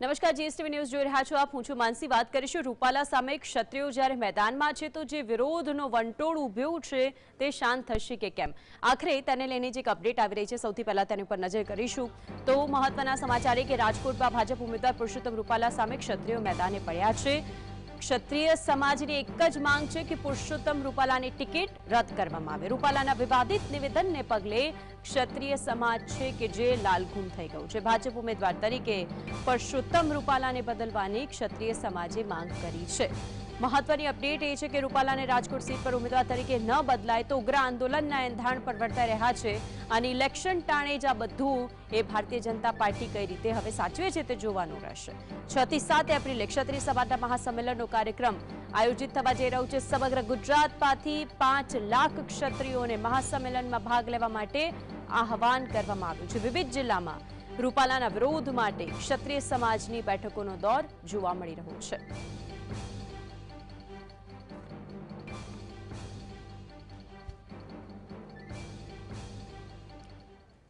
નમસ્કાર, GSTV news જોઈ રહ્યા છો આપ. હું છું માનસી. વાત કરીશું રૂપાલા સામે ક્ષત્રિયો જ્યારે મેદાનમાં છે તો જે વિરોધનો વંટોળ ઉભ્યો છે તે શાંત થશે કે કેમ? આખરે તેને લઈને જે એક અપડેટ આવી રહી છે, સૌથી પહેલા તેની ઉપર નજર કરીશું. તો મહત્વના સમાચાર કે રાજકોટમાં ભાજપ ઉમેદવાર પુરુષોત્તમ રૂપાલા સામે ક્ષત્રિયો મેદાને પડ્યા છે. ક્ષત્રિય સમાજની એક જ માંગ છે કે પુરુષોત્તમ રૂપાલાની ટિકિટ રદ કરવામાં આવે. રૂપાલાના વિવાદિત નિવેદનને પગલે ક્ષત્રિય સમાજ છે કે જે લાલઘૂમ થઈ ગયું છે. ભાજપ ઉમેદવાર તરીકે પુરુષોત્તમ રૂપાલાને બદલવાની ક્ષત્રિય સમાજે માંગ કરી છે. મહત્વની અપડેટ એ છે કે રૂપાલાને રાજકોટ સીટ પર ઉમેદવાર તરીકે ન બદલાય તો ઉગ્ર આંદોલનના એંધાણ પર વર્તાઈ રહ્યા છે. અને ઇલેક્શન ટાણે જ આ બધું એ ભારતીય જનતા પાર્ટી કઈ રીતે હવે સાચવે છે તે જોવાનું રહેશે. છ થી સાત એપ્રિલે ક્ષત્રિય સમાજના મહાસંમેલનનો કાર્યક્રમ આયોજિત થવા જઈ રહ્યું છે. સમગ્ર ગુજરાતમાંથી પાંચ લાખ ક્ષત્રિયોને મહાસંમેલનમાં ભાગ લેવા માટે આહવાન કરવામાં આવ્યું છે. વિવિધ જિલ્લામાં રૂપાલાના વિરોધ માટે ક્ષત્રિય સમાજની બેઠકોનો દોર જોવા મળી રહ્યો છે.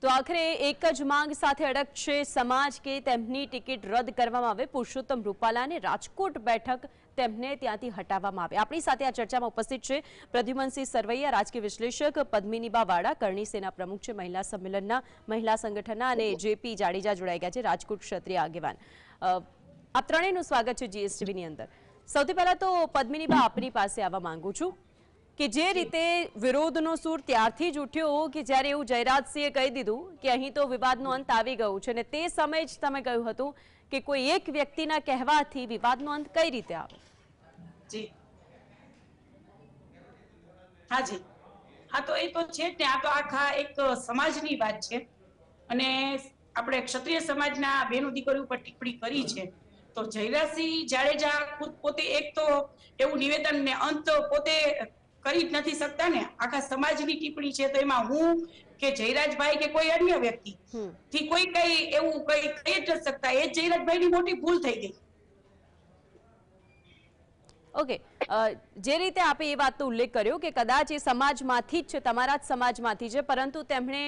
તો આખરે એક જ માંગ સાથે અડકશે સમાજ કે તેમની ટિકિટ રદ કરવામાં આવે? પુરુષોત્તમ રૂપાલાને રાજકોટ બેઠક તેમને ત્યાંથી હટાવવામાં આવે. આપણી સાથે આ ચર્ચામાં ઉપસ્થિત છે પ્રદ્યુમનસિંહ સરવૈયા, રાજકીય વિશ્લેષક પદ્મિનીબા વાડા, કરણી સેના પ્રમુખ છે મહિલા સંમેલનના, મહિલા સંગઠનના અને જેપી જાડેજા જોડાઈ ગયા છે, રાજકોટ ક્ષત્રિય આગેવાન. આ ત્રણેયનું સ્વાગત છે જીએસટીવીની અંદર. સૌથી પહેલા તો પદ્મિનીબા, આપની પાસે આવવા માંગુ છું. કે જે રીતે વિરોધનો સૂર ત્યારથી જ ઉઠ્યો કે જ્યારે એવું જયરાજસિંહે કહી દીધું કે અહીં તો વિવાદનો અંત આવી ગયું છે અને તે સમયે જ તમે કહ્યું હતું કે કોઈ એક વ્યક્તિના કહેવાથી વિવાદનો અંત કઈ રીતે આવે? જી. હા જી. હા તો એ તો છે ને આ તો આખા એક સમાજની વાત છે. અને આપણે ક્ષત્રિય સમાજના બેનો દીકરી ઉપર ટિપ્પણી કરી છે. તો જયરાજસિંહ જાડેજા ખુદ પોતે એક તો એવું નિવેદન ને અંત પોતે કરી જ નથી શકતા ને. આખા સમાજની ટિપ્પણી છે તો એમાં હું કે જયરાજભાઈ કે કોઈ અન્ય વ્યક્તિ થી કોઈ કઈ એવું કઈ કહી જ શકતા. એ જયરાજભાઈની મોટી ભૂલ થઈ ગઈ. ઓકે. જે રીતે આપે એ વાતનો ઉલ્લેખ કર્યો કે કદાચ એ સમાજમાંથી જ છે તમારા જ સમાજમાંથી છે પરંતુ તેમણે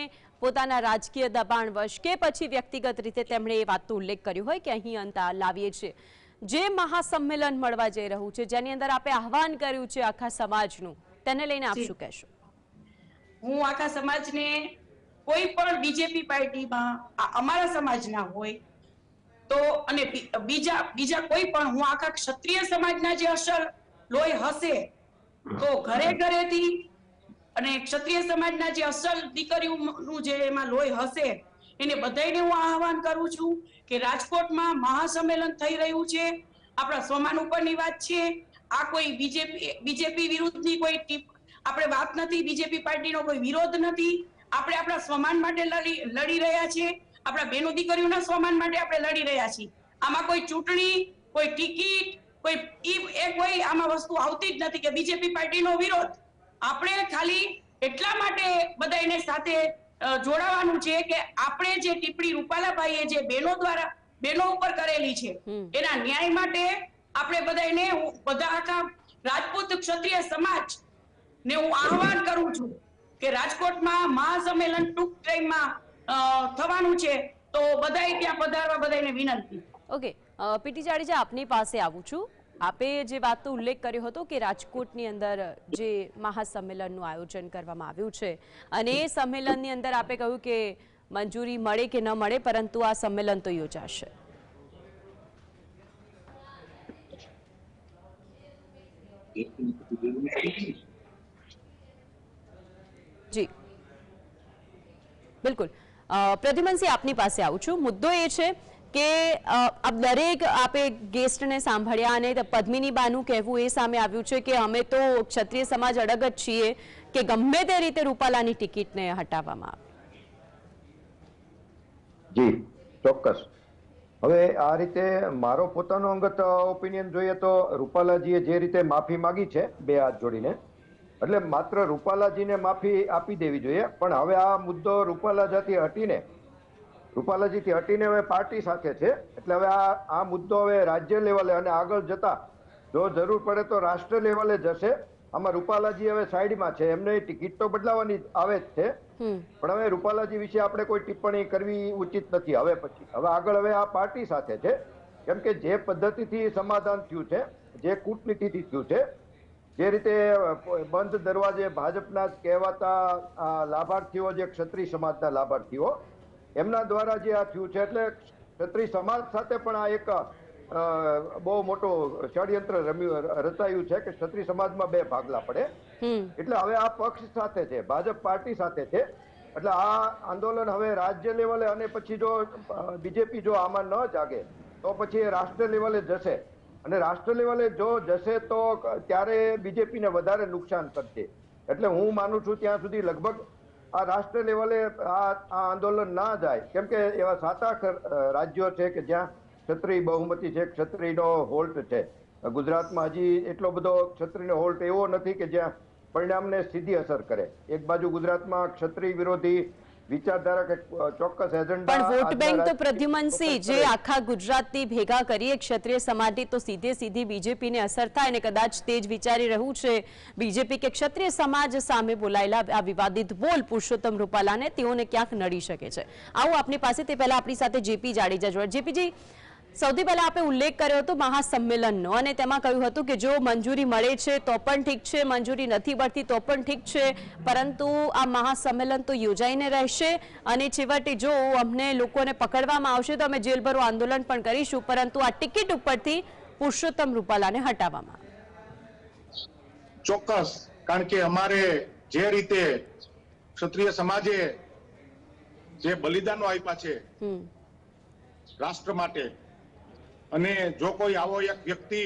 પોતાના રાજકીય દબાણવશ કે પછી વ્યક્તિગત રીતે તેમણે એ વાતનો ઉલ્લેખ કર્યો હોય કે અહીં અંત લાવીએ છીએ. જે મહાસંમેલન મળવા જઈ રહ્યું છે જેની અંદર આપે આહવાન કર્યું છે આખા સમાજનું. તેને લઈને આપ શું કહેશો? હું આખા સમાજને કોઈ પણ બીજેપી પાર્ટીમાં અમારા સમાજના હોય તો અને બીજા બીજા કોઈ પણ હું આખા ક્ષત્રિય સમાજના જે અસર લોહી હશે તો ઘરે ઘરેથી અને ક્ષત્રિય સમાજના જે અસલ દીકરીઓનું જે એમાં લોહી હશે એને બધાને હું આહવાન કરું છું કે રાજકોટમાં મહાસંમેલન થઈ રહ્યું છે. આપણા સ્વમાન ઉપરની વાત છે. આ કોઈ બીજેપી બીજેપી વિરુદ્ધની કોઈ ટીપ આપણે વાત નથી બીજેપી પાર્ટીનો કોઈ વિરોધ નથી. આપણે આપણા સ્વમાન માટે લડી લડી રહ્યા છીએ. આપણા બેનો દીકરીઓના સ્વમાન માટે આપણે લડી રહ્યા છીએ. આમાં કોઈ ચૂંટણી કોઈ ટિકિટ કોઈ એ કોઈ આમાં વસ્તુ આવતી જ નથી કે બીજેપી પાર્ટીનો વિરોધ. આપણે ખાલી એટલા માટે બધા એને સાથે જોડાવાનું છે કે આપણે જે ટિપ્પણી રૂપાલાભાઈએ જે બેનો દ્વારા બેનો ઉપર કરેલી છે એના ન્યાય માટે આપણે બધા એને બધા આખા રાજપૂત ક્ષત્રિય સમાજ ને હું આહવાન કરું છું કે રાજકોટમાં મહાસંમેલન ટૂંક ટાઈમમાં થવાનું છે, તો બધાય ત્યાં પધારવા બધાને વિનંતી. ઓકે પીટી જાડેજા, આપની પાસે આવું છું. આપે જે વાતનો ઉલ્લેખ કર્યો હતો કે રાજકોટની અંદર જે મહાસંમેલનનું આયોજન કરવામાં આવ્યું છે, અને એ સંમેલનની અંદર આપે કહ્યું કે મંજૂરી મળે કે ન મળે, પરંતુ આ સંમેલન તો યોજાશે. જી. બિલકુલ. પ્રદ્યુમનસિંહ, આપની પાસે આવું છું. મુદ્દો એ છે કે આ દરેક આપે ગેસ્ટને સાંભળ્યા અને પદ્મિની બાનું કહેવું એ સામે આવ્યું છે કે અમે તો ક્ષત્રિય સમાજ અડગ જ છીએ કે ગમે તે રીતે રૂપાલાની ટિકિટને હટાવવામાં આવે. જી, ચોક્કસ. હવે આ રીતે મારો પોતાનો અંગત ઓપિનિયન જોઈએ તો રૂપાલાજીએ જે રીતે માફી માગી છે, બે હાથ જોડીને, એટલે માત્ર રૂપાલાજીને માફી આપી દેવી જોઈએ, પણ હવે આ મુદ્દો રૂપાલાજાથી હટીને, રૂપાલાજીથી હટીને હવે પાર્ટી સાથે છે, એટલે હવે આ આ મુદ્દો હવે રાજ્ય લેવલે અને આગળ જતા, જો જરૂર પડે તો રાષ્ટ્ર લેવલે જશે આમાં રૂપાલાજી હવે સાઈડમાં છે. એમને ટિકિટ તો બદલાવાની આવે જ છે. પણ હવે રૂપાલાજી વિશે આપણે કોઈ ટિપ્પણી કરવી ઉચિત નથી. હવે પછી. હવે આગળ હવે આ પાર્ટી સાથે છે. કેમ કે જે પદ્ધતિથી સમાધાન થયું છે જે કૂટનીતિથી થયું છે જે રીતે બંધ દરવાજે ભાજપના જ કહેવાતા લાભાર્થીઓ જે ક્ષત્રિય સમાજના લાભાર્થીઓ એમના દ્વારા જે આ થયું છે એટલે ક્ષત્રિય સમાજ સાથે પણ આ એક બહુ મોટો ષડયંત્ર રમ્યું રચાયું છે કે ક્ષત્રિય સમાજમાં બે ભાગલા પડે. એટલે હવે આ પક્ષ સાથે છે ભાજપ પાર્ટી સાથે છે. એટલે આ આંદોલન હવે રાજ્ય લેવલે અને પછી જો બીજેપી જો આમાં ન જાગે તો પછી એ રાષ્ટ્ર લેવલે જશે. અને રાષ્ટ્ર લેવલે જો જશે તો ત્યારે બીજેપીને વધારે નુકસાન કરશે એટલે હું માનું છું ત્યાં સુધી લગભગ આ રાષ્ટ્ર લેવલે આ આ આંદોલન ના જાય. કેમ કે એવા સાત આઠ રાજ્યો છે કે જ્યાં ક્ષત્રિય બહુમતી છે ક્ષત્રિયનો હોલ્ટ છે. ગુજરાતમાં હજી એટલો બધો ક્ષત્રિયનો હોલ્ટ એવો નથી કે જ્યાં પરિણામને સીધી અસર કરે. એક બાજુ ગુજરાતમાં ક્ષત્રિય વિરોધી વિચારધારા કે ચોક્કસ એજન્ડા પણ વોટ બેંક તો પ્રદ્યુમનસિંહ જે આખા ગુજરાતથી ભેગા કરીએ ક્ષત્રિય સમાજની તો સીધે સીધી બીજેપીને અસર થાય અને કદાચ તે જ વિચારી રહ્યું છે. બીજેપી કે ક્ષત્રિય સમાજ સામે બોલાયેલા આ વિવાદિત બોલ પુરુષોત્તમ રૂપાલાને તેઓને ક્યાંક નડી શકે છે. આવું આપની પાસે તે પહેલા આપણી સાથે જેપી જાડેજા જોડે જેપીજી સૌથી પહેલા આપણે ઉલ્લેખ કર્યો હતો મહાસંમેલનનો અને તેમાં કહ્યું હતું કે જો મંજૂરી મળે છે તો પણ ઠીક છે મંજૂરી નથી મળતી તો પણ ઠીક છે પરંતુ આ મહાસંમેલન તો યોજાઈને રહેશે અને છેવટે જો અમને લોકોને પકડવામાં આવશે તો અમે જેલભરો આંદોલન પણ કરીશું પરંતુ આ ટિકિટ ઉપરથી પુરુષોત્તમ રૂપાલાને હટાવવામાં ચોક્કસ કારણ કે અમારે જે રીતે ક્ષત્રિય સમાજે જે બલિદાનો આપ્યા છે રાષ્ટ્ર માટે અને જો કોઈ આવો એક વ્યક્તિ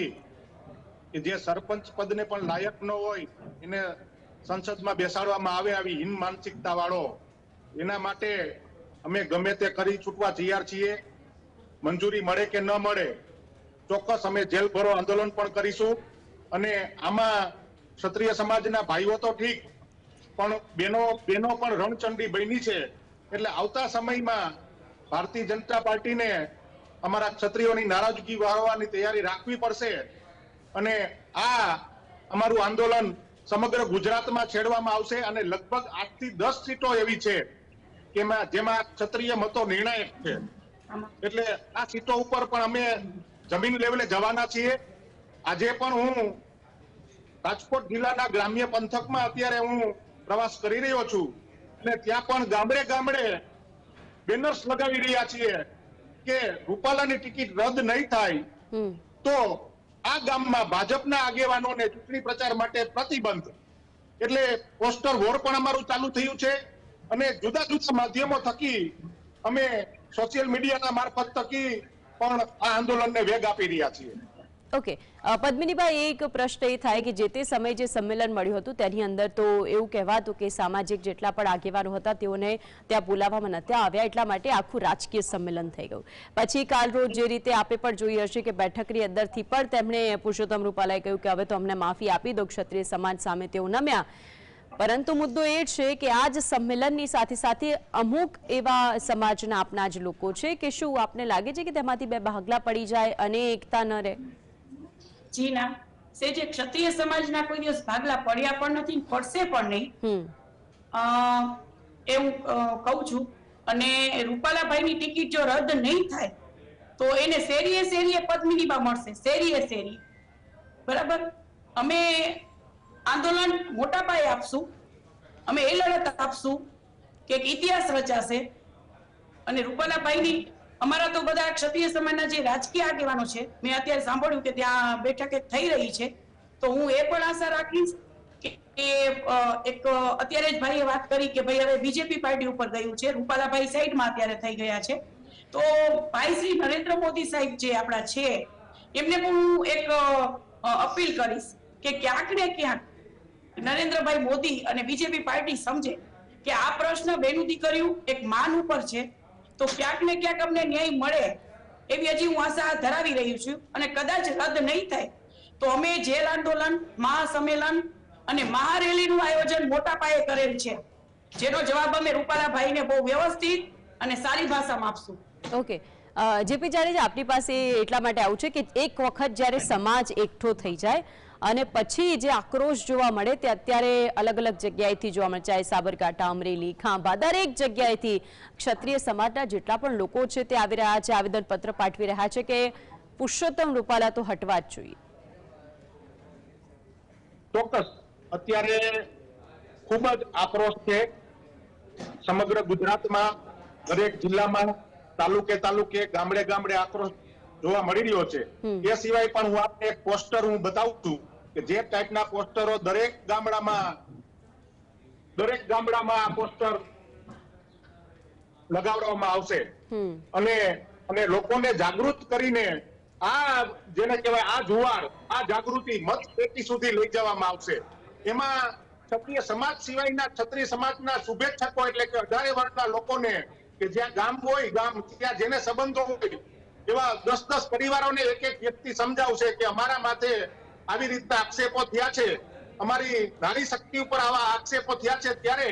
કે જે સરપંચ પદને પણ લાયક ન હોય, એને સંસદમાં બેસાડવામાં આવે આવી હિન માનસિકતા વાળો, એના માટે અમે ગમે તે કરી છૂટવા તૈયાર છીએ. મંજૂરી મળે કે ન મળે, ચોક્કસ અમે જેલ ભરો આંદોલન પણ કરીશું. અને આમાં ક્ષત્રિય સમાજના ભાઈઓ તો ઠીક, પણ બેનો બેનો પણ રણચંડી બની છે. એટલે આવતા સમયમાં ભારતીય જનતા પાર્ટીને અમારા ક્ષત્રિયોની નારાજગી વાળવાની તૈયારી રાખવી પડશે અને આ અમારું આંદોલન સમગ્ર ગુજરાતમાં છેડવામાં આવશે અને લગભગ આઠથી દસ સીટો એવી છે કે જેમાં ક્ષત્રિય મતો નિર્ણાયક છે. એટલે આ સીટો ઉપર પણ અમે જમીન લેવલે જવાના છીએ. આજે પણ હું રાજકોટ જિલ્લાના ગ્રામ્ય પંથકમાં અત્યારે હું પ્રવાસ કરી રહ્યો છું. અને ત્યાં પણ ગામડે ગામડે બેનર્સ લગાવી રહ્યા છીએ. કે રૂપાલાની ટિકિટ રદ નહીં થાય તો આ ગામમાં ભાજપના આગેવાનોને ચૂંટણી પ્રચાર માટે પ્રતિબંધ. એટલે પોસ્ટર વોર પણ અમારું ચાલુ થયું છે અને જુદા જુદા માધ્યમો થકી અમે સોશિયલ મીડિયાના મારફત થકી પણ આ આંદોલનને વેગ આપી રહ્યા છીએ. ઓકે પદ્મિનીભાઈ, એક પ્રશ્ન એ થાય કે જે તે સમયે જે સંમેલન મળ્યું હતું, તેની અંદર તો એવું કહેવાતું કે સામાજિક જેટલા પણ આગેવાનો હતા, તેઓને ત્યાં બોલાવવામાં નથી આવ્યા, એટલા માટે આખું રાજકીય સંમેલન થઈ ગયું. પછી કાલ રોજ જે રીતે આપે પણ જોઈ હશે કે બેઠકની અંદરથી પણ તેમણે પુરુષોત્તમ રૂપાલાએ કહ્યું કે હવે તો અમને માફી આપી દો, ક્ષત્રિય સમાજ સામે તેઓ નમ્યા. પરંતુ મુદ્દો એ છે કે આ જ સંમેલનની સાથે સાથે અમુક એવા સમાજના આપના જ લોકો છે કે શું આપને લાગે છે કે તેમાંથી બે ભાગલા પડી જાય અને એકતા ન રહે? જી ના સેજે ક્ષત્રિય સમાજના કોઈ દિવસ ભાગલા પડ્યા પણ નથી પડશે પણ નહીં. એ અ, કહું છું. અને રૂપાલાભાઈની ટિકિટ જો રદ નહીં થાય તો એને શેરીએ શેરીએ પદ્મિનીબા મળશે. શેરીએ શેરી. બરાબર? અમે આંદોલન મોટા પાયે આપશું. અમે એ લડત આપશું કે ઇતિહાસ રચાશે. અને રૂપાલાભાઈની અમારા તો બધા ક્ષત્રિય સમાજના જે રાજકીય આગેવાનો છે, મેં અત્યારે સાંભળ્યું કે ત્યાં બેઠક થઈ રહી છે. તો હું એ પણ આશા રાખીશ કે એક અત્યારે જ ભાઈએ વાત કરી કે ભાઈ હવે બીજેપી પાર્ટી ઉપર ગયું છે. રૂપાલાભાઈ સાઈડમાં અત્યારે થઈ ગયા છે. તો ભાઈ શ્રી નરેન્દ્ર મોદી સાહેબ જે આપણા છે, એમને પણ હું એક અપીલ કરીશ કે ક્યાંક ને ક્યાંક નરેન્દ્રભાઈ મોદી અને બીજેપી પાર્ટી સમજે કે આ પ્રશ્ન બેનું દીકરીયું એક માન ઉપર છે. તો ક્યાંક ને ક્યાંક અમને ન્યાય મળે એવી હજી હું આશા ધરાવી રહી છું અને કદાચ રદ નહીં થાય તો અમે જેલ આંદોલન, મહાસંમેલન અને મહારેલીનું આયોજન મોટા પાયે કરેલ છે. જેનો જવાબ અમે રૂપાલાભાઈને બહુ વ્યવસ્થિત અને સારી ભાષામાં આપશું. ઓકે. જેપી જાડેજા, આપની પાસે એટલા માટે આવું છે કે એક વખત જ્યારે સમાજ એકઠો થઈ જાય અને પછી જે આક્રોશ જોવા મળે તે અત્યારે અલગ અલગ જગ્યાએથી જોવા મળે ચાહે સાબરકાંઠા અમરેલી ખાંભા દરેક જગ્યાએથી ક્ષત્રિય સમાજના જેટલા પણ લોકો છે તે આવી રહ્યા છે આવેદનપત્ર પાઠવી રહ્યા છે કે પુરુષોત્તમ રૂપાલા તો હટવા જ જોઈએ. ચોક્કસ. અત્યારે ખૂબ જ આક્રોશ છે સમગ્ર ગુજરાતમાં દરેક જિલ્લામાં તાલુકે તાલુકે ગામડે ગામડે આક્રોશ જોવા મળી રહ્યો છે. એ સિવાય પણ હું આપને એક પોસ્ટર હું બતાવું છું. કે જે ટાઈપના પોસ્ટરો દરેક ગામડામાં દરેક ગામડામાં આ પોસ્ટર લગાવવામાં આવશે. અને અને લોકોને જાગૃત કરીને આ જેને કહેવાય આ જુવાળ આ જાગૃતિ મત પેટી સુધી લઈ જવામાં આવશે. એમાં ક્ષત્રિય સમાજ સિવાયના ક્ષત્રિય સમાજના શુભેચ્છકો એટલે કે અઢારે વર્ષના લોકોને કે જ્યાં ગામ હોય ગામ ત્યાં જેને સંબંધો હોય એવા દસ દસ પરિવારોને એક એક વ્યક્તિ સમજાવશે કે અમારા માથે આવી રીતના આક્ષેપો થયા છે. અમારી નારી શક્તિ ઉપર આવા આક્ષેપો થયા છે ત્યારે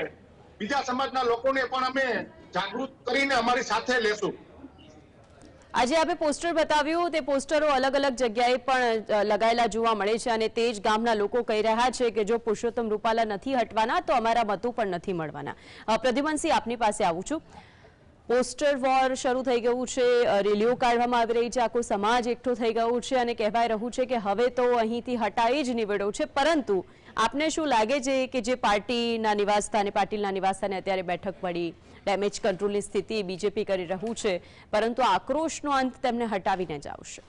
બીજા સમાજના લોકોને પણ અમે જાગૃત કરીને અમારી સાથે લેશું. આજે આપણે પોસ્ટર બતાવ્યું, તે પોસ્ટરો અલગ અલગ જગ્યાએ પણ લગાયેલા જોવા મળે છે અને તે જ ગામના લોકો કહી રહ્યા છે કે જો પુરુષોત્તમ રૂપાલા નથી હટવાના, તો અમારા મતો પણ નથી મળવાના. પ્રદ્યુમનસિંહ આપની પાસે આવું છું. પોસ્ટર વોર શરૂ થઈ ગયું છે રેલીઓ કાઢવામાં આવી રહી છે આખો સમાજ એકઠો થઈ ગયું છે અને કહેવાય રહ્યું છે કે હવે તો અહીંથી હટાવી જ નીવડ્યો છે. પરંતુ આપને શું લાગે છે કે જે પાર્ટીના નિવાસસ્થાને પાટીલના નિવાસસ્થાને અત્યારે બેઠક પડી ડેમેજ કંટ્રોલની સ્થિતિ બીજેપી કરી રહ્યું છે પરંતુ આક્રોશનો અંત તેમને હટાવીને જ આવશે.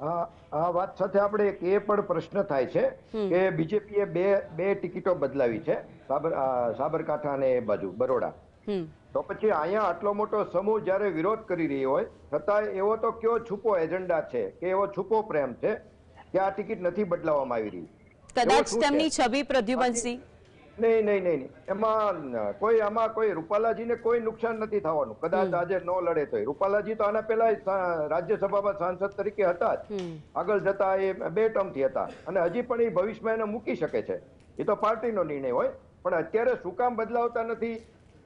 આ વાત સાથે આપણે એક એ પણ પ્રશ્ન થાય છે કે બીજેપીએ બે બે ટિકિટો બદલાવી છે સાબર સાબરકાંઠા અને એ બાજુ બરોડા. તો પછી અહીંયા આટલો મોટો સમૂહ જ્યારે વિરોધ કરી રહ્યો હોય છતાં એવો તો કયો છુપો એજન્ડા છે કે એવો છુપો પ્રેમ છે કે આ ટિકિટ નથી બદલાવવામાં આવી રહી? કદાચ? તેમની છબી પ્રદ્યુમનસિંહ. નહીં નહીં નહીં. એમાં કોઈ આમાં કોઈ રૂપાલાજીને કોઈ નુકસાન નથી થવાનું. કદાચ આજે ન લડે તો રૂપાલાજી તો આના પહેલા રાજ્યસભામાં સાંસદ તરીકે હતા જ. આગળ જતા એ બે ટર્મથી હતા. અને હજી પણ એ ભવિષ્યમાં એને મૂકી શકે છે. એ તો પાર્ટીનો નિર્ણય હોય પણ અત્યારે શું કામ બદલાવતા નથી?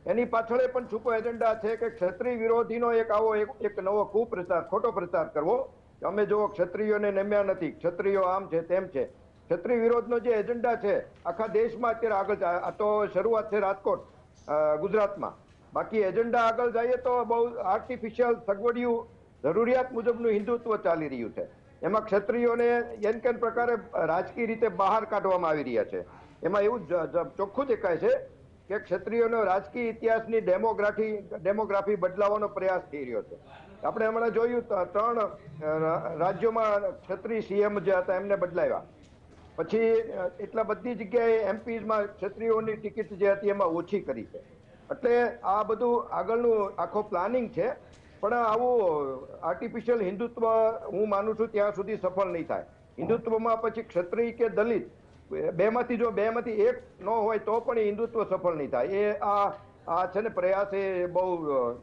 એની પાછળ પણ છુપો એજન્ડા છે કે ક્ષત્રિય વિરોધીનો એક આવો એક નવો કુપ્રચાર, ખોટો પ્રચાર કરવો. અમે જો ક્ષત્રિયોને નમ્યા નથી. ક્ષત્રિયો આમ છે, તેમ છે. ક્ષત્રિય વિરોધનો જે એજન્ડા છે, આખા દેશમાં અત્યારે આગળ આ તો શરૂઆત છે રાજકોટ ગુજરાતમાં. બાકી એજન્ડા આગળ જઈએ તો બહુ આર્ટિફિશિયલ સગવડિયું, જરૂરિયાત મુજબનું હિન્દુત્વ ચાલી રહ્યું છે. એમાં ક્ષત્રિયોને એન કેન પ્રકારે રાજકીય રીતે બહાર કાઢવામાં આવી રહ્યા છે. એમાં એવું ચોખ્ખું દેખાય છે કે ક્ષત્રિયોનો રાજકીય ઇતિહાસની ડેમોગ્રાફી ડેમોગ્રાફી બદલાવાનો પ્રયાસ થઈ રહ્યો છે. આપણે હમણાં જોયું ત્રણ રાજ્યોમાં ક્ષત્રિય સીએમ જે હતા એમને બદલાવ્યા. પછી એટલા બધી જગ્યાએ એમપીમાં ક્ષત્રિયોની ટિકિટ જે હતી એમાં ઓછી કરી છે. એટલે આ બધું આગળનું આખો પ્લાનિંગ છે, પણ આવું આર્ટિફિશિયલ હિન્દુત્વ હું માનું છું ત્યાં સુધી સફળ નહીં થાય. હિન્દુત્વમાં પછી ક્ષત્રિય કે દલિત બેમાંથી જો બેમાંથી એક ન હોય તો પણ એ હિન્દુત્વ સફળ નહીં થાય. એ આ આ છે ને પ્રયાસ એ બહુ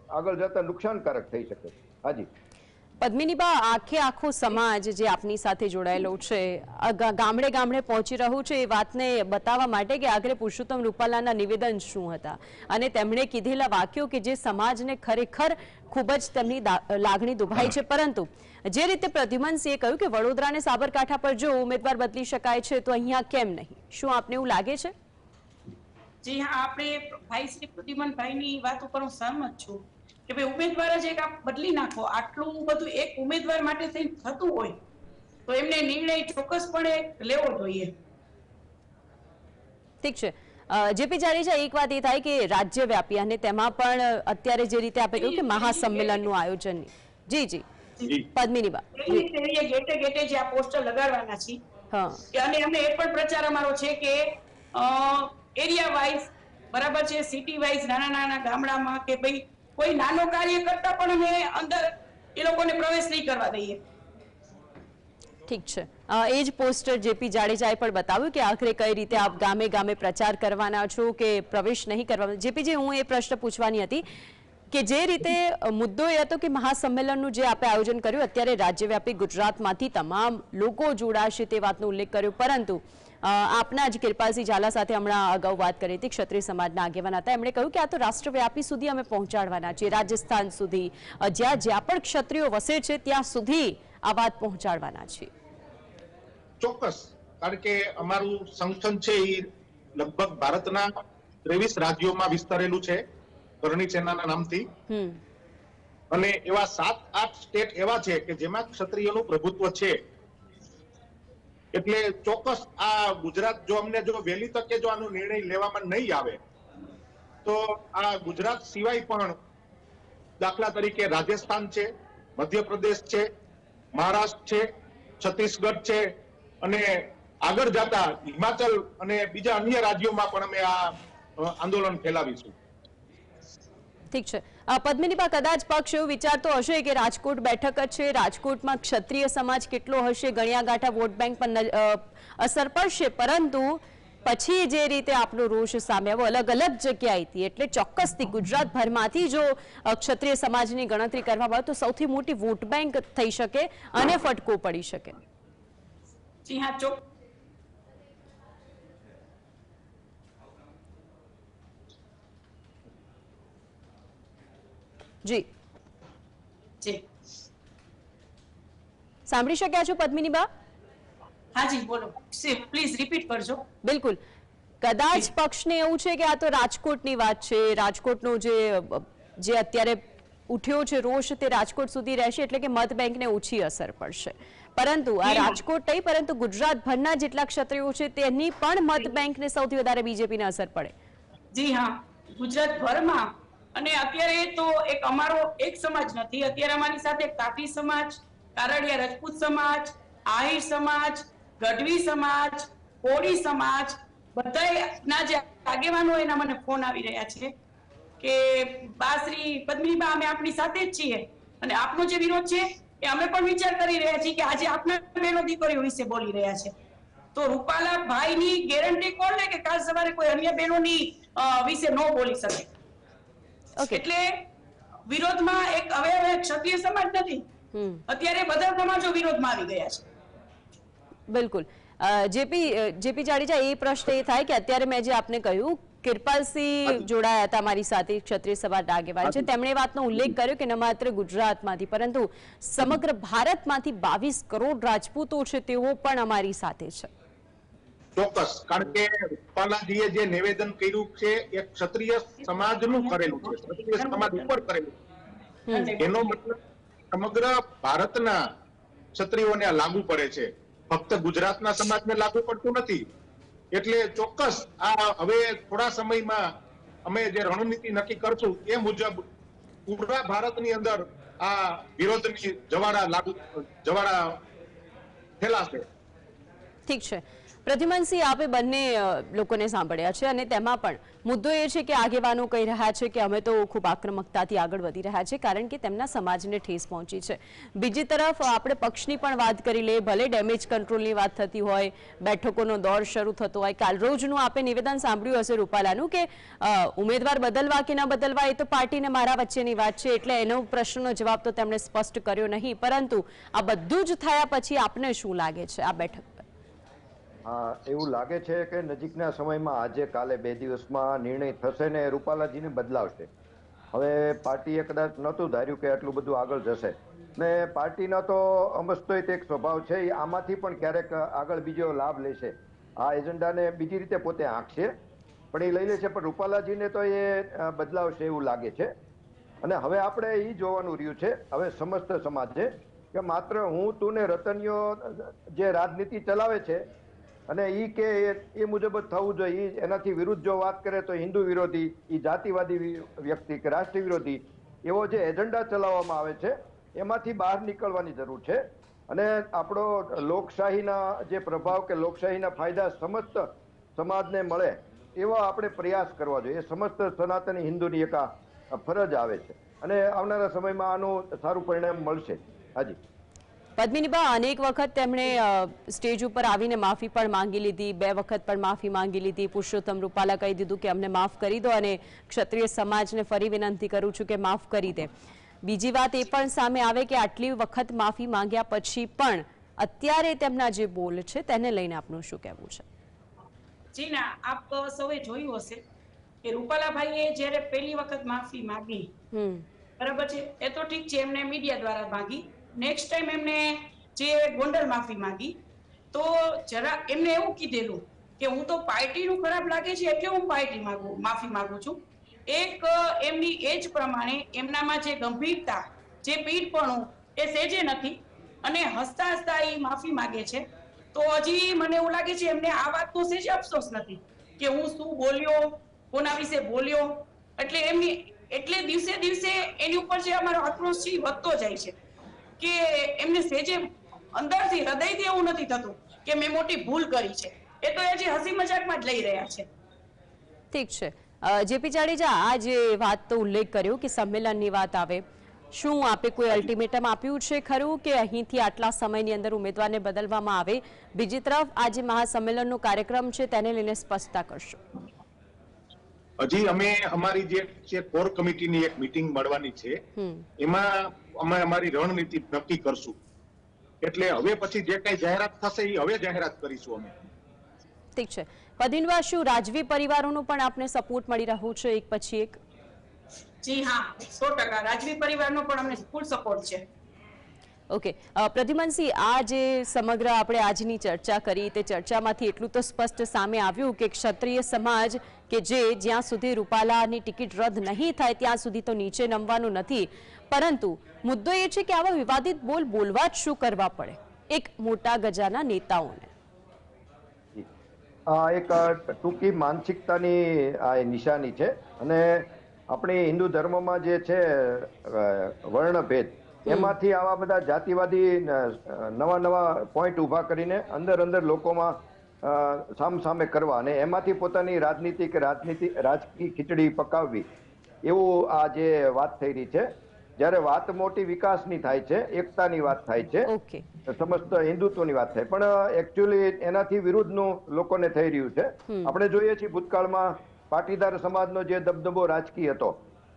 આગળ જતા નુકસાનકારક થઈ શકે હાજી. પદ્મિનીબા આખે આખો સમાજ જે આપની સાથે જોડાયેલો છે ગામડે ગામડે પહોંચી રહ્યું છે એ વાતને બતાવવા માટે કે આખરે પુરુષોત્તમ રૂપાલાના નિવેદન શું હતા? અને તેમણે કીધેલા વાક્યો કે જે સમાજને ખરેખર ખૂબ જ તેમની લાગણી દુભાઈ છે પરંતુ જે રીતે પ્રદ્યુમનસિંહે કહ્યું કે વડોદરા અને સાબરકાંઠા પર જો ઉમેદવાર બદલી શકાય છે તો અહીંયા કેમ નહીં? શું આપને એવું લાગે છે? જી હા આપણે ભાઈ શ્રી પ્રદ્યુમનભાઈની વાત ઉપર હું સહમત છું કે ભાઈ ઉમેદવાર જ એક આપ બદલી નાખો. આટલું બધું એક ઉમેદવાર માટે થઈને થતું હોય તો એમને નિર્ણય ચોક્કસપણે લેવો જોઈએ. ઠીક છે. જેપી જાડેજા એક વાત એ થાય કે રાજ્યવ્યાપી અને તેમાં પણ અત્યારે જે રીતે આપણે કહ્યું કે મહાસંમેલનનું આયોજન. જી જી. એવી રીતે ગેટે ગેટે જે આ પોસ્ટર લગાડવાના છે અને અમે એ પણ પ્રચાર અમારો છે કે એરિયા વાઇઝ બરાબર છે સિટી વાઇઝ નાના નાના ગામડામાં કે ભાઈ કોઈ નાનો કાર્ય કરતા પણ અમે અંદર એ લોકોને પ્રવેશ નહીં કરવા દઈએ. ઠીક છે. એ જ પોસ્ટર જેપી જાડેજાએ પણ બતાવ્યું કે આખરે કઈ રીતે આપ ગામે ગામે પ્રચાર કરવાના છો કે પ્રવેશ નહીં કરવા. જેપીજી હું એ પ્રશ્ન પૂછવાની હતી કે જે રીતે મુદ્દો એ હતો કે મહાસંમેલનનું જે આપણે આયોજન કર્યું, અત્યારે રાજ્યવ્યાપી ગુજરાતમાંથી તમામ લોકો જોડાશે તે વાતનો ઉલ્લેખ કર્યો. પરંતુ આપના જ કિરપાલસિંહ ઝાલા સાથે હમણાં અગાઉ વાત કરી હતી ક્ષત્રિય સમાજના આગેવાન હતા. એમણે કહ્યું કે આ તો રાષ્ટ્રવ્યાપી સુધી અમે પહોંચાડવાના છીએ. રાજસ્થાન સુધી જ્યાં જ્યાં પણ ક્ષત્રિયો વસે છે, ત્યાં સુધી આ વાત પહોંચાડવાના છીએ. ચોક્કસ. કારણ કે અમારું સંગઠન છે એ લગભગ ભારતના ત્રેવીસ રાજ્યોમાં વિસ્તરેલું છે. કરણી સેનાના નામથી. અને એવા સાત આઠ સ્ટેટ એવા છે કે જેમાં ક્ષત્રિયોનું પ્રભુત્વ છે. એટલે ચોક્કસ આ ગુજરાત જો અમને જો વહેલી તકે જો આનો નિર્ણય લેવામાં નહીં આવે તો આ ગુજરાત સિવાય પણ દાખલા તરીકે રાજસ્થાન છે મધ્યપ્રદેશ છે મહારાષ્ટ્ર છે છત્તીસગઢ છે અને આગળ જતા હિમાચલ અને બીજા અન્ય રાજ્યોમાં પણ અમે આ આંદોલન ફેલાવીશું. ઠીક છે. પદ્મિનીબા કદાચ પક્ષ એવું વિચારતો હશે કે રાજકોટ બેઠક જ છે, રાજકોટમાં ક્ષત્રિય સમાજ કેટલો હશે ગણ્યા ગાંઠા વોટ બેંક પર અસર પડશે. પરંતુ પછી જે રીતે આપણો રોષ સામે આવ્યો, અલગ અલગ જગ્યાએથી એટલે ચોક્કસથી ગુજરાતભરમાંથી જો ક્ષત્રિય સમાજની ગણતરી કરવામાં આવે તો સૌથી મોટી વોટ બેંક થઈ શકે અને ફટકો પડી શકે. જી હા ચોક જી. જી. સાંભળી શક્યા છો પદ્મિનીબા હાજી બોલો. પ્લીઝ રિપીટ કરજો. બિલકુલ. કદાચ પક્ષને એવું છે કે આ તો રાજકોટની વાત છે રાજકોટનો જે જે અત્યારે ઉઠ્યો છે રોષ તે રાજકોટ સુધી રહેશે એટલે કે મત બેંકને ઓછી અસર પડશે. પરંતુ આ રાજકોટ નહીં પરંતુ ગુજરાતભરના જેટલા ક્ષત્રિયો છે તેની પણ મત બેંકને સૌથી વધારે બીજેપીને અસર પડે. જી હા. ગુજરાત ભરમાં અને અત્યારે તો એક અમારો એક સમાજ નથી. અત્યારે અમારી સાથે કાઠી સમાજ, કારડિયા રજપૂત સમાજ, આહિર સમાજ, ગઢવી સમાજ, કોળી સમાજ બધાના જે આગેવાનો એના મને ફોન આવી રહ્યા છે કે બા શ્રી પદ્મિનીબા, અમે આપની સાથે જ છીએ. અને આપનો જે વિરોધ છે એ અમે પણ વિચાર કરી રહ્યા છીએ કે આજે આપના બહેનો દીકરીઓ વિશે બોલી રહ્યા છે. તો રૂપાલા ભાઈની ગેરંટી કોણ લે કે કાલ સવારે કોઈ અન્ય બહેનોની વિશે ન બોલી શકે? એટલે વિરોધમાં એક હવે હવે ક્ષત્રિય સમાજ નથી. અત્યારે બધા સમાજો વિરોધમાં આવી ગયા છે. બિલકુલ. જેપી જેપી જાડેજા એ પ્રશ્ન એ થાય કે અત્યારે મેં જે આપને કહ્યું કિરપાલસિંહ જોડાયા હતા મારી સાથે ક્ષત્રિય સમાજના આગેવાન છે. તેમણે વાતનો ઉલ્લેખ કર્યો કે ન માત્ર ગુજરાતમાંથી પરંતુ સમગ્ર ભારતમાંથી બાવીસ કરોડ રાજપૂતો છે તેઓ પણ અમારી સાથે છે. ચોક્કસ. કારણ કે રૂપાલાજીએ જે નિવેદન કર્યું છે એ ક્ષત્રિય સમાજનું કરેલું છે. ક્ષત્રિય સમાજ ઉપર કરેલું એનો મતલબ સમગ્ર ભારતના ક્ષત્રિયોને લાગુ પડે છે. ફક્ત ગુજરાતના સમાજને લાગુ પડતું નથી. એટલે ચોક્કસ આ હવે થોડા સમયમાં અમે જે રણનીતિ નક્કી કરશું એ મુજબ પૂરા ભારતની અંદર આ વિરોધની જવાળા લાગુ જવાળા ફેલાશે. ઠીક છે. પ્રદ્યુમનસિંહ, આપે બંને લોકોને સાંભળ્યા છે અને તેમાં પણ મુદ્દો એ છે કે આગેવાનો કહી રહ્યા છે કે અમે તો ખૂબ આક્રમકતાથી આગળ વધી રહ્યા છે કારણ કે તેમના સમાજને ઠેસ પહોંચી છે. બીજી તરફ, આપણે પક્ષની પણ વાત કરી લઈએ, ભલે ડેમેજ કંટ્રોલની વાત થતી હોય, બેઠકોનો દોર શરૂ થતો હોય, કાલ રોજનું આપે નિવેદન સાંભળ્યું હશે રૂપાલાનું કે ઉમેદવાર બદલવા કે ન બદલવા એ તો પાર્ટીને મારા વચ્ચેની વાત છે એટલે એનો પ્રશ્નનો જવાબ તો તેમણે સ્પષ્ટ કર્યો નહીં. પરંતુ આ બધું જ થયા પછી આપને શું લાગે છે આ બેઠક? એવું લાગે છે કે નજીકના સમયમાં આજે કાલે બે દિવસમાં નિર્ણય થશે ને રૂપાલાજીને બદલાવશે. હવે પાર્ટીએ કદાચ નહોતું ધાર્યું કે આટલું બધું આગળ જશે. ને પાર્ટીનો તો અમસ્તોય એક સ્વભાવ છે એ આમાંથી પણ ક્યારેક આગળ બીજો લાભ લેશે. આ એજન્ડાને બીજી રીતે પોતે આંકશે પણ એ લઈ લેશે પણ રૂપાલાજીને તો એ બદલાવશે એવું લાગે છે. અને હવે આપણે એ જોવાનું રહ્યું છે, હવે સમસ્ત સમાજે, કે માત્ર હું, તું ને રતનીઓ જે રાજનીતિ ચલાવે છે અને એ કે એ- મુજબ જ થવું જોઈએ. એનાથી વિરુદ્ધ જો વાત કરે તો હિન્દુ વિરોધી એ જાતિવાદી વ્યક્તિ કે રાષ્ટ્રીય વિરોધી, એવો જે એજન્ડા ચલાવવામાં આવે છે, એમાંથી બહાર નીકળવાની જરૂર છે. અને આપણો લોકશાહીના જે પ્રભાવ કે લોકશાહીના ફાયદા સમસ્ત સમાજને મળે, એવો આપણે પ્રયાસ કરવા જોઈએ. એ સમસ્ત સનાતની હિન્દુની એક ફરજ આવે છે. અને આવનારા સમયમાં આનું સારું પરિણામ મળશે. હાજી. પદ્મિનીબા અનેક વખત તેમણે સ્ટેજ ઉપર આવીને માફી પણ માંગી લીધી બે વખત પણ માફી માંગી લીધી. પુરુષોત્તમ રૂપાલા કહી દીધું કે અમને માફ કરી દો અને ક્ષત્રિય સમાજને ફરી વિનંતી કરું છું કે માફ કરી દે. બીજી વાત એ પણ સામે આવે કે આટલી વખત માફી માંગ્યા પછી પણ અત્યારે તેમના જે બોલ છે તેને લઈને આપનું શું કહેવું છે? જી ના આપ સૌએ જોયું હશે કે રૂપાલાભાઈએ જ્યારે પહેલી વખત માફી માંગી બરાબર છે એ તો ઠીક છે એમને મીડિયા દ્વારા માંગી નેક્સ્ટ ટાઈમ એમને જે ગોંડલ માફી માંગી, તો જરા એમને એવું કીધેલું કે હું તો પાર્ટીનું ખરાબ લાગે છે એટલે હું પાર્ટી માંગુ, માફી માંગુ છું. એક, એમની એજ પ્રમાણે એમનામાં જે ગંભીરતા, જે પીઠપણું એ સેજે નથી અને હસતા હસતા એ માફી માંગે છે. તો હજી મને એવું લાગે છે એમને આ વાતનો સેજે અફસોસ નથી કે હું શું બોલ્યો, કોના વિશે બોલ્યો. એટલે એમની, એટલે દિવસે દિવસે એની ઉપર જે અમારો આક્રોશ છે વધતો જાય છે. કે એમને સેજે અંદરથી હૃદયથી એવું નથી થતું કે મેં મોટી ભૂલ કરી છે. એ તો એ હજી હસી મજાકમાં જ લઈ રહ્યા છે. ઠીક છે. જેપી જાડેજા આ જે વાત તો ઉલ્લેખ કર્યો કે સંમેલનની વાત આવે. શું આપે કોઈ અલ્ટિમેટમ આપ્યું છે ખરું કે અહીંથી આટલા સમયની અંદર ઉમેદવારને બદલવામાં આવે? બીજી તરફ આ જે મહાસંમેલનનો કાર્યક્રમ છે તેને લઈને સ્પષ્ટતા કરશો. હજી અમે અમારી જે છે કોર કમિટીની એક મીટિંગ મળવાની છે. એમાં અમે અમારી રણનીતિ નક્કી કરશું. એટલે હવે પછી જે કઈ જાહેરાત થશે એ હવે જાહેરાત કરીશું અમે. ઠીક છે. પદિનવા શું રાજવી પરિવારોનો પણ આપને સપોર્ટ મળી રહ્યો છે? એક પછી એક. જી હા સો ટકા. રાજવી પરિવારનો પણ અમને ફૂલ સપોર્ટ છે. ઓકે. પ્રદ્યુમનસિંહ આ જે સમગ્ર આપણે આજની ચર્ચા કરી તે ચર્ચામાંથી એટલું તો સ્પષ્ટ સામે આવ્યું કે ક્ષત્રિય સમાજ કે જે જ્યાં સુધી રૂપાલાની ટિકિટ રદ નહીં થાય ત્યાં સુધી તો નીચે નમવાનું નથી. પરંતુ મુદ્દો એ છે કે આવા વિવાદિત બોલ બોલવા જ શું કરવા પડે? એક મોટા ગજાના નેતાઓને. આ એક ટૂંકી માનસિકતાની આ નિશાની છે. અને આપણે હિન્દુ ધર્મમાં જે છે વર્ણભેદ એમાંથી આવા બધા જાતિવાદી નવા નવા પોઈન્ટ ઊભા કરીને અંદર અંદર લોકોમાં અ, સામ સામે કરવા અને એમાંથી પોતાની રાજનીતિ કે રાજનીતિ રાજકીય ખીચડી પકાવવી એવું આ જે વાત થઈ રહી છે. જ્યારે વાત મોટી વિકાસની થાય છે એકતાની વાત થાય છે સમસ્ત હિન્દુત્વની વાત થાય. પણ એકચ્યુઅલી એનાથી વિરુદ્ધનું લોકોને થઈ રહ્યું છે. આપણે જોઈએ છીએ ભૂતકાળમાં પાટીદાર સમાજનો જે દબદબો રાજકીય હતો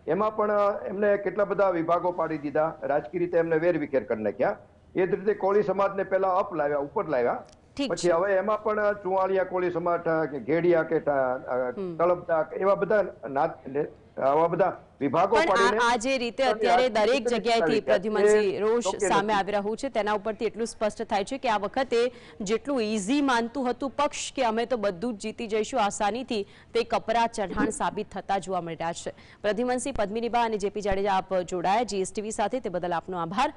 એમાં પણ એમને કેટલા બધા વિભાગો પાડી દીધા રાજકીય રીતે એમને વેરવિખેર કરી નાખ્યા. એ જ રીતે કોળી સમાજને પહેલા અપ લાવ્યા ઉપર લાવ્યા. પછી હવે એમાં પણ ચુવાળિયા કોળી સમાજ કે ઘેડિયા કે કે એવા બધા આવા બધા વિભાગો પણ આ જે રીતે અત્યારે દરેક જગ્યાએથી પ્રદ્યુમનસિંહ રોષ સામે આવી રહ્યું છે તેના ઉપરથી એટલું સ્પષ્ટ થાય છે કે આ વખતે જેટલું ઈઝી માનતું હતું પક્ષ કે અમે તો બધું જ જીતી જઈશું આસાનીથી તે કપરા ચઢાણ સાબિત થતા જોવા મળી રહ્યા છે. પ્રદ્યુમનસિંહ પદ્મિનીબા અને જેપી જાડેજા આપ જોડાયા જીએસટીવી સાથે તે બદલ આપનો આભાર.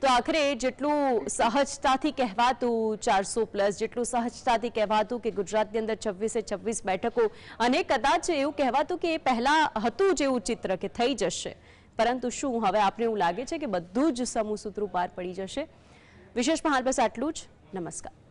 તો આખરે જેટલું સહજતાથી કહેવાતું ચારસો પ્લસ, જેટલું સહજતાથી કહેવાતું કે ગુજરાતની અંદર છવ્વીસે છવ્વીસ બેઠકો, અને કદાચ એવું કહેવાતું કે એ પહેલાં હતું જેવું ચિત્ર કે થઈ જશે. પરંતુ શું હવે આપણે એવું લાગે છે કે બધું જ સમૂહ સૂત્રો પાર પડી જશે? વિશેષમાં હાલ બસ આટલું જ. નમસ્કાર.